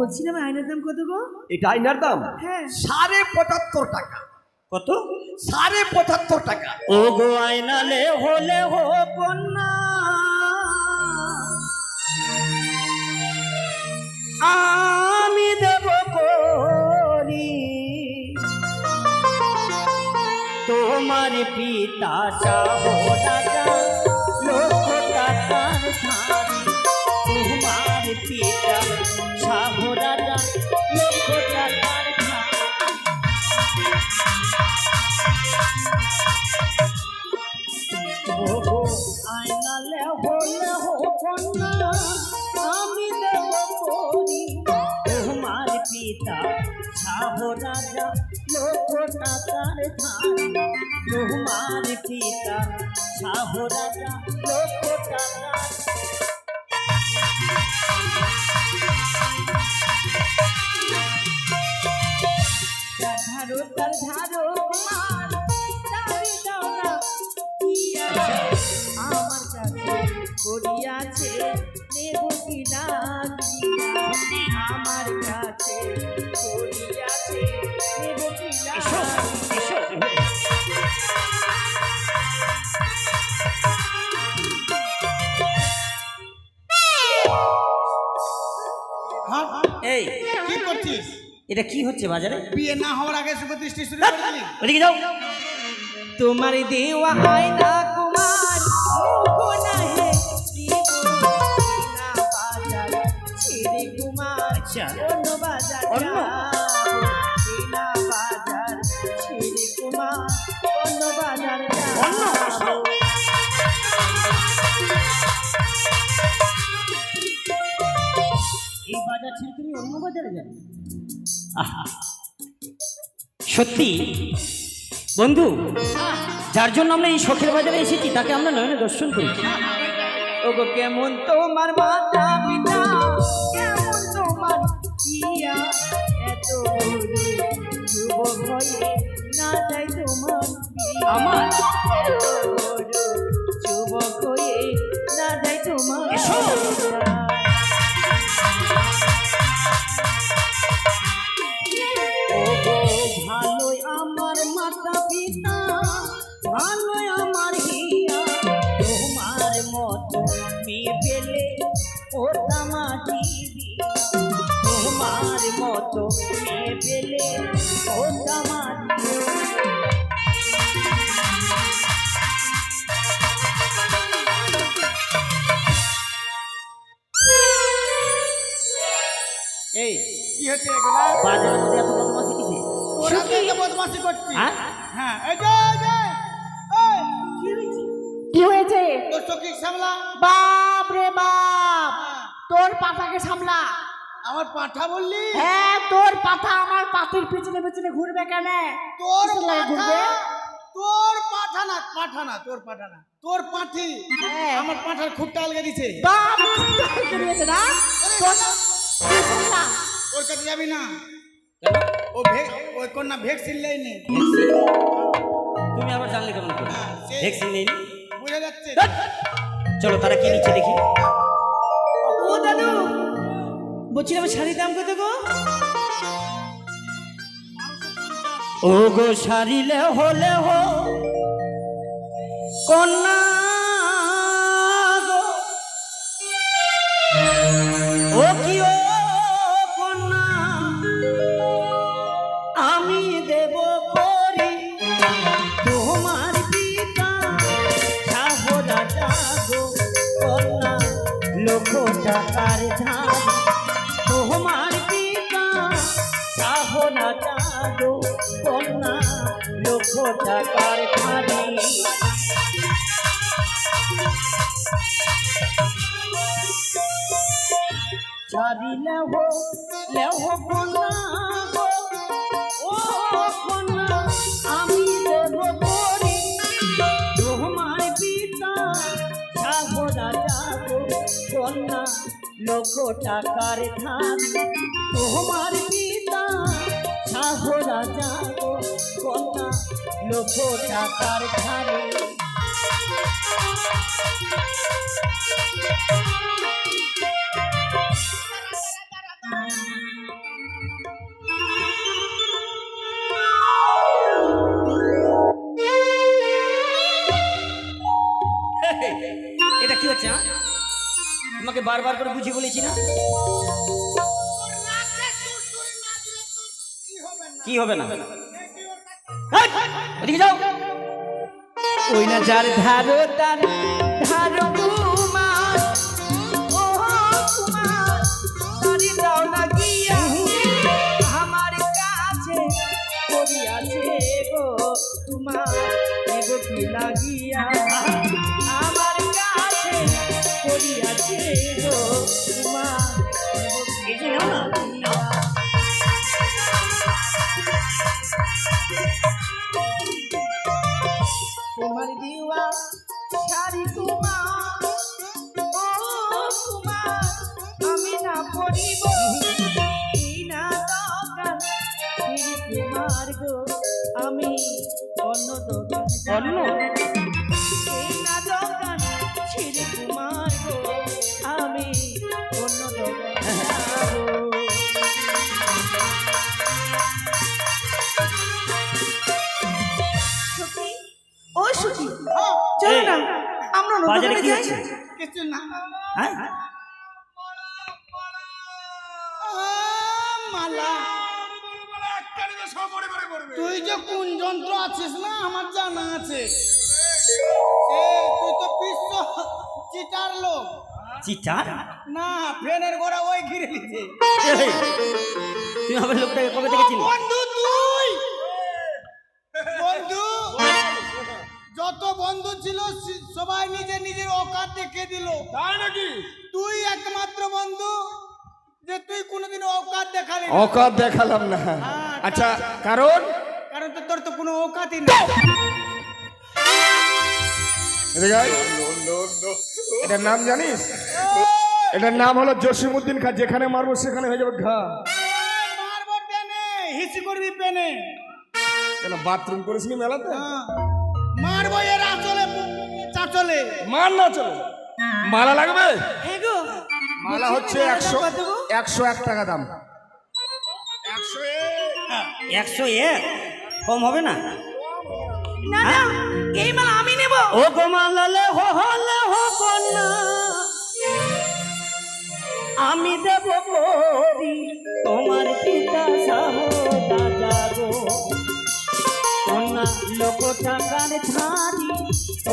বলছিলাম আয়নার দাম কত গো? এটা আয়নার দাম? হ্যাঁ। সাড়ে পঁচাত্তর টাকা। কত? সাড়ে পঁচাত্তর টাকা। ও গো আইনালে হলে হো কন্যা আমি দেব করি। তোমার পিতা সাহ আয়নালে হলে কন্যা আমি দেব করি তোমার পিতা সাহ রাজা লক্ষ টাকার ধান তোমার পিতা এটা কি হচ্ছে বাজারে বিয়ে না হওয়ার আগে শুভ দৃষ্টি শুরু করে দিলি ওদিকে যাও তোমার দেওয়া আয়না কুমার না কুমার। অন্য। এই বাজার ছেড়ে তুমি অন্য বাজারে যাবে। সত্যি? বন্ধু যার জন্য আমরা এই শখের বাজারে এসেছি তাকে আমরা নয়নে দর্শন করেছি ওগো কেমন তোমার মাতা পিতা? কেমন তোমার এত যুবক হয়ে না যাই তোমার আমার? কি হচ্ছে এগুলা? বাজারের মধ্যে এত বদমাশি কিসে? তোরা তো এটা বদমাশি করছিস। হ্যাঁ? হ্যাঁ এই যে এই যে কি হয়েছে? তোর চোখে সামলা। বাপ রে বাপ তোর পাতাকে সামলা। আমার পাঠা বললি? হ্যাঁ তোর পাতা আমার পাতির পিছনে পিছনে ঘুরবে কেন? তোর পাঠা ঘুরবে? তোর পাঠা না পাঠা না তোর পাঠা না। তোর পাঠি হ্যাঁ। আমার পাঠার খুঁটটা আলগে দিছে। বাপ করিয়েছে না? তোর যাবি না? ও ওই কন্যা ভ্যাকসিন লেয়নি তুমি আবার জানলে কেমন করে? ভ্যাকসিন নেই বুঝা যাচ্ছে। চলো তারা কি নিচ্ছে দেখি। ও দাদু বলছিলাম শাড়ির দাম কত গো? ও গো সারিলে হলে হো। কন্যা টাকার ধান তোমার পিতা সাহরা যাগো কন্যা লক্ষ টাকার ধানি চারি লেহ কন্যা লক্ষ টাকার ধান। তোমার পিতা সাহরা যাব কন্যা লক্ষ টাকার ধারে এটা কি হচ্ছে হ্যাঁ? তোমাকে বারবার করে বুঝিয়ে বলেছি না? কি হবে না? ওদিকে যাও। ওই না যার ধারো, তার ধারো কুমার। ও কুমার, তারি দাও না গিয়া। আমার কাছে পড়িয়াছে গো তোমার। এগো কি লাগিয়া হ্যাঁ মালা তুই যে কোন যন্ত্র আছিস না আমার জানা আছে তুই তো বিশ্ব চিটার লোক চিটার না ফ্রেনের ঘোড়া ওই ঘিরে এই, তুমি আমার লোকটাকে কবে থেকে চিনি বন্ধু ছিল সবাই নিজে নিজের অকাত দেখে দিল। তাই নাকি? তুই একমাত্র বন্ধু যে তুই কোনোদিন অকাত দেখালি না। অকাত দেখালাম না। আচ্ছা কারণ? কারণ তো তোর তো কোনো অকাতই নেই। এদিকে এটার নাম জানিস? এটার নাম হলো জসিমউদ্দিন খা। যেখানে মারবো সেখানে হয়ে যাবে ঘা। মারবো টেনে হিসি করবি পেনে কেন বাথরুম করিসনি মেলাতে? হ্যাঁ। মারবো এর আচলে চাচলে মার না চলো। মালা লাগবে? মালা হচ্ছে একশো একশো এক টাকা দাম। একশো একশো এক? কম হবে না? না না এই মালা আমি নেব। ও গোমালালে হো হলে হো কন্যা। আমি দেব করি তোমার পিতা সাহ দাদা গো। কন্যা লোক টাকার ধারি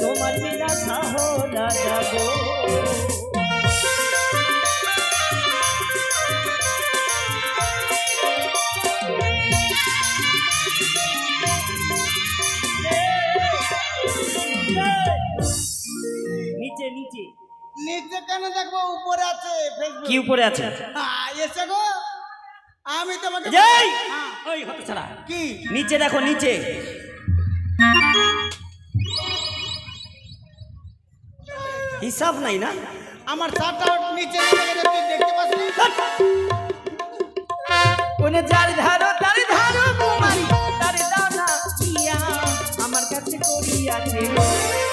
তোমার সাহ রাজা গো নিচে নিচে। নিচে কেন দেখব? উপরে আছে কি উপরে আছে? এসে গো। আমি তোমাকে যাই হ্যাঁ, ওই হতো ছাড়া কি? নিচে দেখো নিচে। হিসাব নাই না? আমার শার্টটা নিচে নেমে গেছে তুই দেখতে পাচ্ছিস? কোনে যার ধারো তার ধারো কুমারী তার দাও না আমার কাছে করিয়াছে।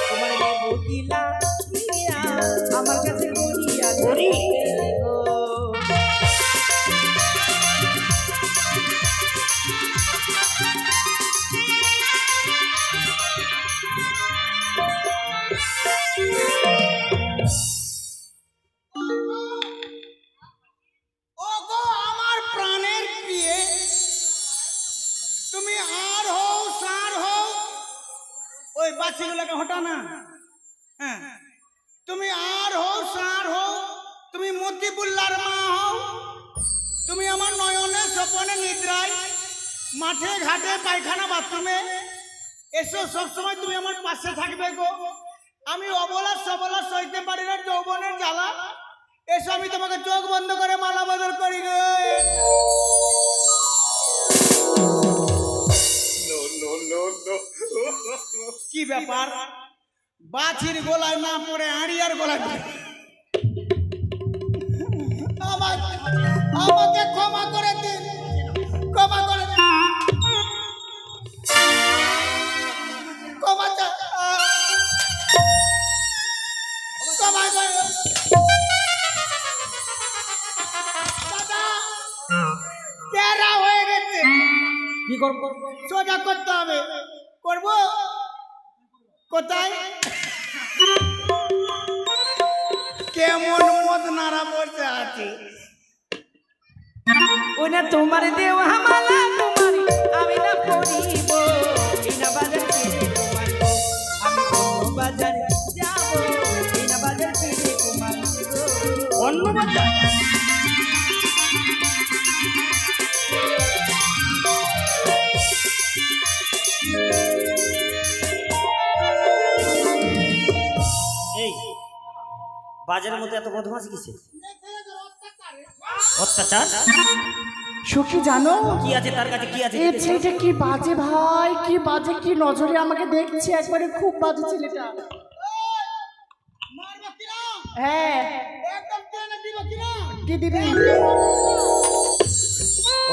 তোমার আমার কাছে করিয়াছে। পাশে থাকবে গো। আমি অবলা সবলা সইতে পারি না যৌবনের জ্বালা। এসো আমি তোমাকে চোখ বন্ধ করে মালা বদল করি গো কি ব্যাপার? বাছির গোলায় না পড়ে আড়িয়ার গোলায়। আমাকে ক্ষমা করে দিন। ক্ষমা করে করব? সোজা করতে হবে। করব? কোথায়? কেমন মদ নাড়া বসে আছে। ওই না তোমার দেওয়া মালা বাজারের মধ্যে এত বদমাস কিসে অত্যাচার? সখী জানো? কি আছে তার কাছে? কি আছে? এই ছেলেটা কি বাজে ভাই? কি বাজে কি নজরে আমাকে দেখছে? একবারে খুব বাজে ছেলেটা। হ্যাঁ। কি দিবি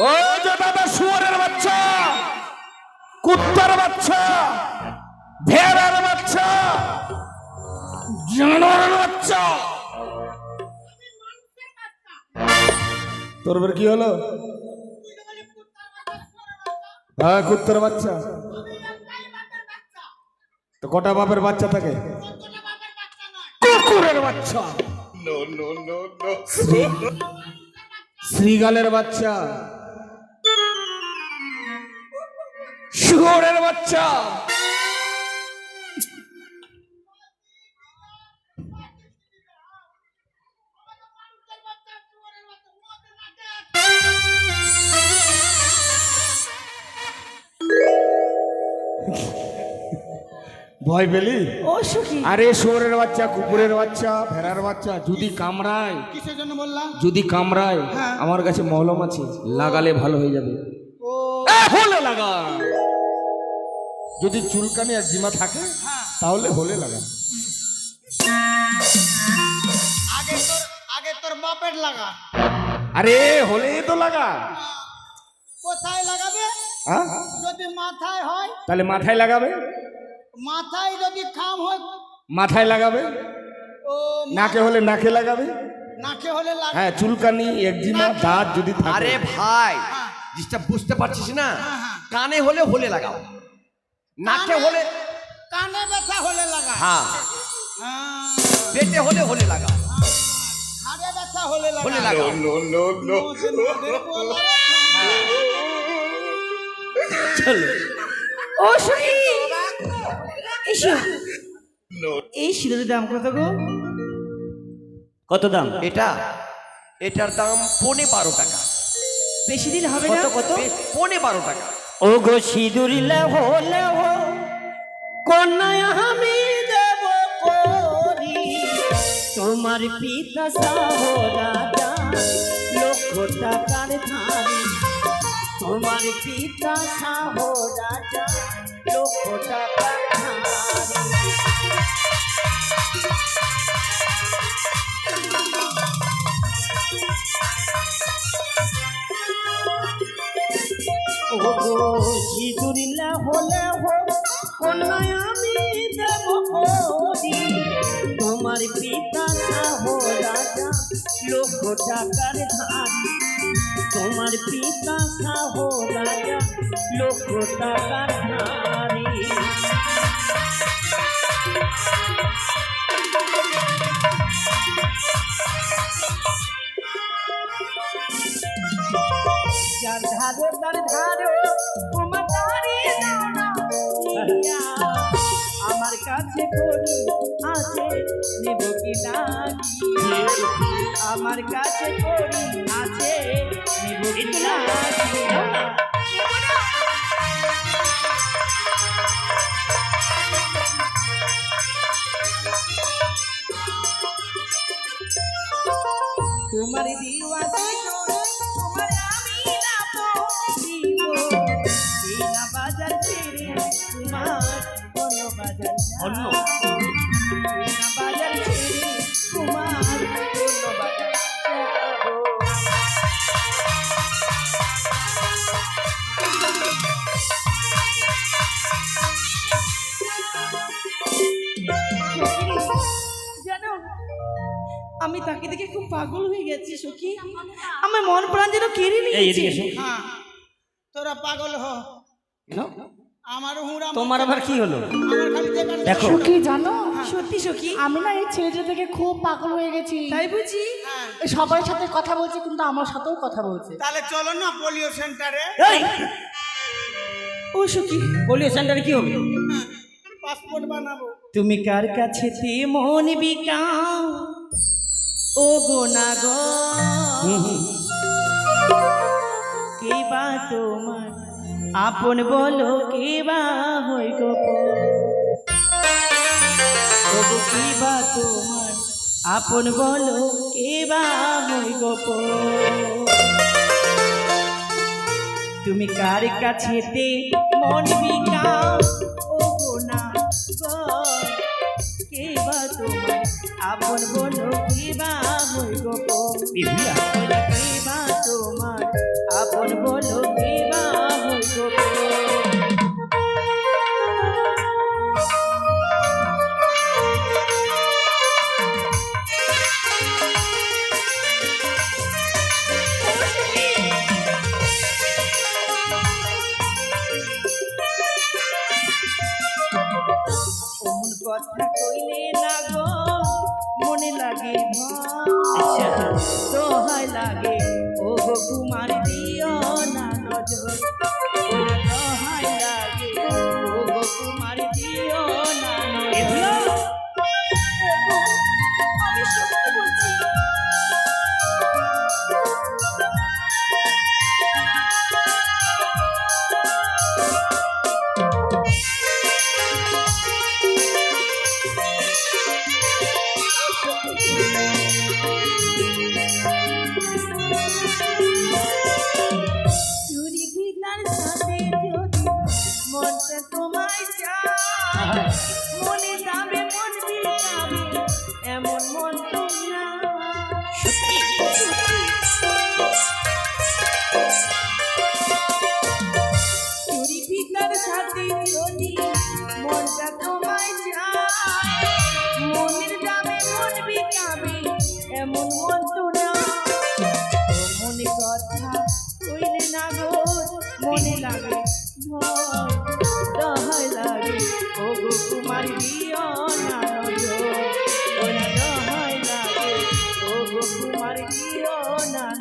ও যে শুয়ারের বাচ্চা কুত্তার বাচ্চা ভেড়ার বাচ্চা জানোয়ারের বাচ্চা। তোর কি হলো? হ্যাঁ কুত্তার বাচ্চা। তো কটা বাপের বাচ্চা থাকে? কুকুরের বাচ্চা। শ্রী- শ্রীগালের বাচ্চা। শুয়োরের বাচ্চা। ভয় পেলি? ও সখী। আরে শুয়োরের বাচ্চা কুকুরের বাচ্চা ভেড়ার বাচ্চা যদি কামড়ায় কিসের জন্য বললাম? যদি কামড়ায় হ্যাঁ। আমার কাছে মলম আছে লাগালে ভালো হয়ে যাবে। ও। হলে লাগা। যদি চুলকানি আর জিমা থাকে তাহলে হলে লাগা। আগে তোর আগে তোর বাপের লাগা। আরে হলে তো লাগা। কোথায় লাগাবে? হ্যাঁ যদি মাথায় হয়? তাহলে মাথায় লাগাবে? মাথায় যদি খাম হয় মাথায় লাগাবে? ও নাকে হলে নাকে লাগাবে? নাকে হলে লাগে হ্যাঁ চুলকানি একজিমা দাঁত যদি থাকে। আরে ভাই জিনিসটা বুঝতে পারছিস না? হ্যাঁ, হ্যাঁ। কানে হলে হলে লাগাও। নাকে হলে কানে ব্যথা হলে লাগা হ্যাঁ। হ্যাঁ। পেটে হলে হলে লাগাও। ঘাড়ে ব্যথা হলে লাগা হলে লাগাও। নদে নদে বলা। ও এসো এই সিঁদুরের দাম কত গো? কত দাম? এটা এটার দাম পনে বারো টাকা। বেশি দিন হবে না? কত কত? পনে বারো টাকা। ও গো সিঁদুরিলে হলে হো কন্যায় আমি দেব করি। তোমার পিতা সাহ রাজা লক্ষ টাকার ধারি। তোমার পিতা সাহ রাজা ও গো সিঁদুরিলে হলে হো কন্যায় আমি দেব করি। তোমার পিতা সাহ রাজা লক্ষ টাকার ধারি? তোমার পিতা সাহ রাজা লক্ষ টাকার ধারি যার ধারো আমার কাছে আছে নেব কি? আমার কাছে করি আছে। তোমার দিওয়া যাচ্ছে সখী? আমার মন প্রাণ যেন কেড়ে নিয়েছে। হ্যাঁ। তোরা পাগল হ। আমার হুড়া তোমার আবার কি হলো? দেখো। সখী জানো? সত্যি সখী? আমি না এই ছেলেটা থেকে খুব পাগল হয়ে গেছি। তাই বুঝি? হ্যাঁ, সবার সাথে কথা বলছে কিন্তু আমার সাথেও কথা বলছে। তাহলে চলো না পোলিও সেন্টারে। ও সখী। পোলিও সেন্টারে কি হবে? পাসপোর্ট বানাবো। তুমি কার কাছে তে মন বিকাও? ও গো না গো কে বা তোমার? আপন বলো কে বা হই গো ও গো কে বা তোমার? আপন বলো কে বা হই গো তুমি কার কাছেতে মন বিকাও ও গো না গো কে বা তোমার? আপন বলো কি বা হই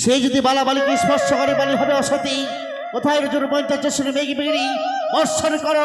সে যদি বালা বালিকে স্পর্শ করে, বালি হবে অসতী। কোথায় রজুর পঞ্চাশ মেঘি বেড়ি বর্ষণ করো।